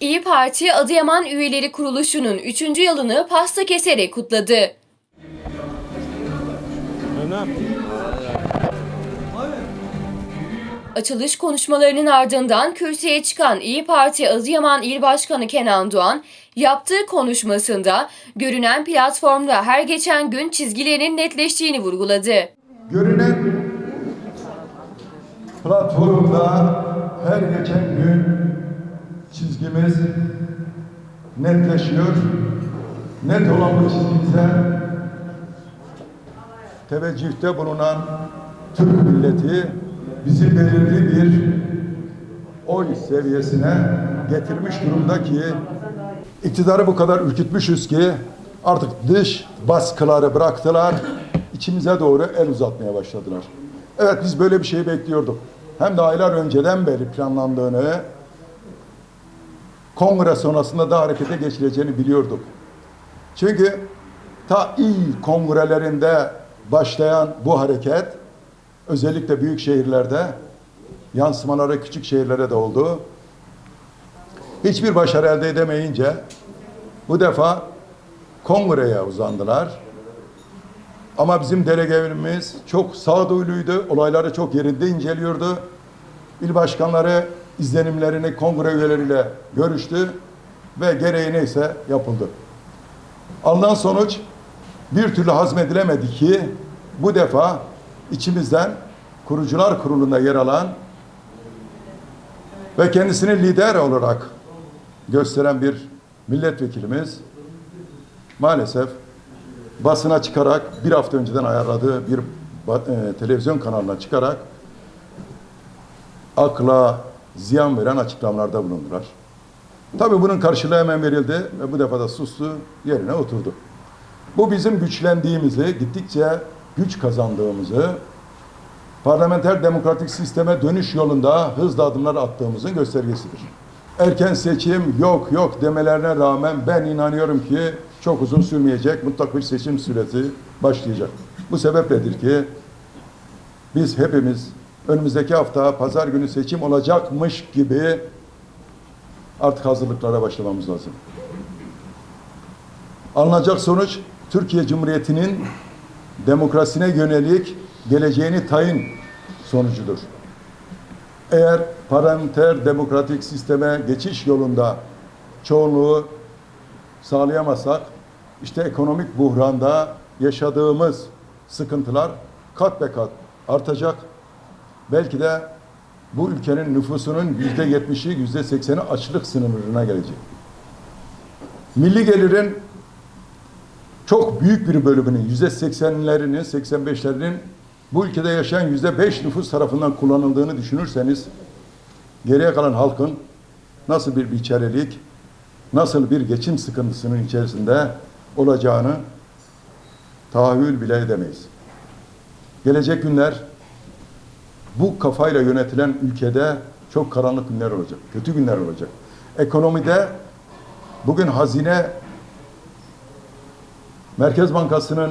İyi Parti Adıyaman Üyeleri Kuruluşu'nun 3. yılını pasta keserek kutladı. Açılış konuşmalarının ardından kürsüye çıkan İyi Parti Adıyaman İl Başkanı Kenan Doğan, yaptığı konuşmasında görünen platformda her geçen gün çizgilerinin netleştiğini vurguladı. Görünen platformda her geçen gün çizgimiz netleşiyor. Net olan bu çizgimize teveccühte bulunan Türk milleti bizi belirli bir oy seviyesine getirmiş durumda ki iktidarı bu kadar ürkütmüşüz ki artık dış baskıları bıraktılar, içimize doğru el uzatmaya başladılar. Evet biz böyle bir şey bekliyorduk. Hem de aylar önceden beri planlandığını, kongre sonrasında da harekete geçireceğini biliyorduk. Çünkü ta il kongrelerinde başlayan bu hareket özellikle büyük şehirlerde yansımaları küçük şehirlere de oldu. Hiçbir başarı elde edemeyince bu defa kongreye uzandılar. Ama bizim delegelerimiz çok sağduyuluydu. Olayları çok yerinde inceliyordu. İl başkanları izlenimlerini kongre üyeleriyle görüştü ve gereği neyse yapıldı. Alınan sonuç bir türlü hazmedilemedi ki bu defa içimizden kurucular kurulunda yer alan ve kendisini lider olarak gösteren bir milletvekilimiz maalesef basına çıkarak bir hafta önceden ayarladığı bir e, televizyon kanalına çıkarak akla ziyan veren açıklamalarda bulundular. Tabii bunun karşılığı hemen verildi ve bu defa da sustu, yerine oturdu. Bu bizim güçlendiğimizi, gittikçe güç kazandığımızı, parlamenter demokratik sisteme dönüş yolunda hızlı adımlar attığımızın göstergesidir. Erken seçim yok yok demelerine rağmen ben inanıyorum ki çok uzun sürmeyecek, mutlak bir seçim süresi başlayacak. Bu sebepledir ki biz hepimiz önümüzdeki hafta pazar günü seçim olacakmış gibi artık hazırlıklara başlamamız lazım. Alınacak sonuç Türkiye Cumhuriyeti'nin demokrasine yönelik geleceğini tayin sonucudur. Eğer parlamenter demokratik sisteme geçiş yolunda çoğunluğu sağlayamazsak işte ekonomik buhranda yaşadığımız sıkıntılar kat be kat artacak. Belki de bu ülkenin nüfusunun yüzde yetmişi, yüzde sekseni açlık sınırına gelecek. Milli gelirin çok büyük bir bölümünün, yüzde seksenlerinin, seksen beşlerinin bu ülkede yaşayan yüzde beş nüfus tarafından kullanıldığını düşünürseniz geriye kalan halkın nasıl bir biçarelik, nasıl bir geçim sıkıntısının içerisinde olacağını tahayyül bile edemeyiz. Gelecek günler bu kafayla yönetilen ülkede çok karanlık günler olacak, kötü günler olacak. Ekonomide bugün hazine Merkez Bankası'nın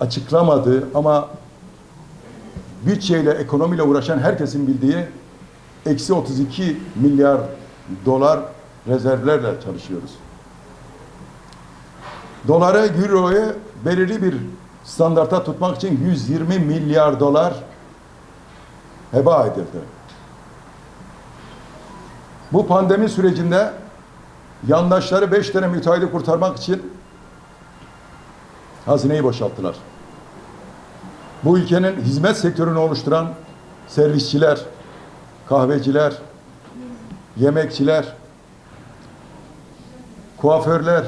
açıklamadığı ama bütçeyle, ekonomiyle uğraşan herkesin bildiği eksi 32 milyar dolar rezervlerle çalışıyoruz. Doları, euroyu belirli bir standarta tutmak için 120 milyar dolar heba edildi. Bu pandemi sürecinde yandaşları beş tane müteahhidi kurtarmak için hazineyi boşalttılar. Bu ülkenin hizmet sektörünü oluşturan servisçiler, kahveciler, yemekçiler, kuaförler,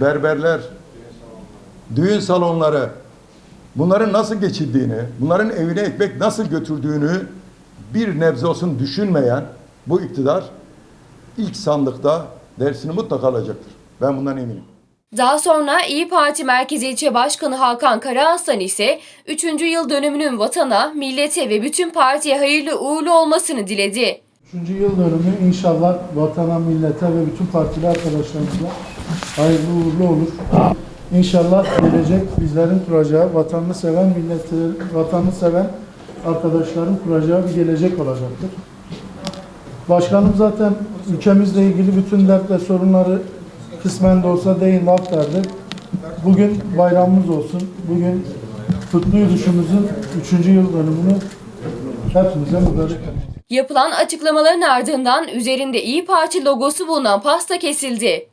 berberler, düğün salonları bunların nasıl geçildiğini, bunların evine ekmek nasıl götürdüğünü bir nebze olsun düşünmeyen bu iktidar ilk sandıkta dersini mutlaka alacaktır. Ben bundan eminim. Daha sonra İyi Parti Merkez İlçe Başkanı Hakan Karaaslan ise 3. yıl dönümünün vatana, millete ve bütün partiye hayırlı uğurlu olmasını diledi. Üçüncü yıl dönümü inşallah vatana, millete ve bütün partili arkadaşlarımıza hayırlı uğurlu olur. İnşallah gelecek bizlerin kuracağı, vatanını seven, milleti, vatanını seven arkadaşların kuracağı bir gelecek olacaktır. Başkanım zaten ülkemizle ilgili bütün dert ve sorunları kısmen de olsa değindi aktardı. Bugün bayramımız olsun. Bugün Kutlu Yürüyüşümüzün 3. yıl dönümünü hepimize mübarek. Yapılan açıklamaların ardından üzerinde İyi Parti logosu bulunan pasta kesildi.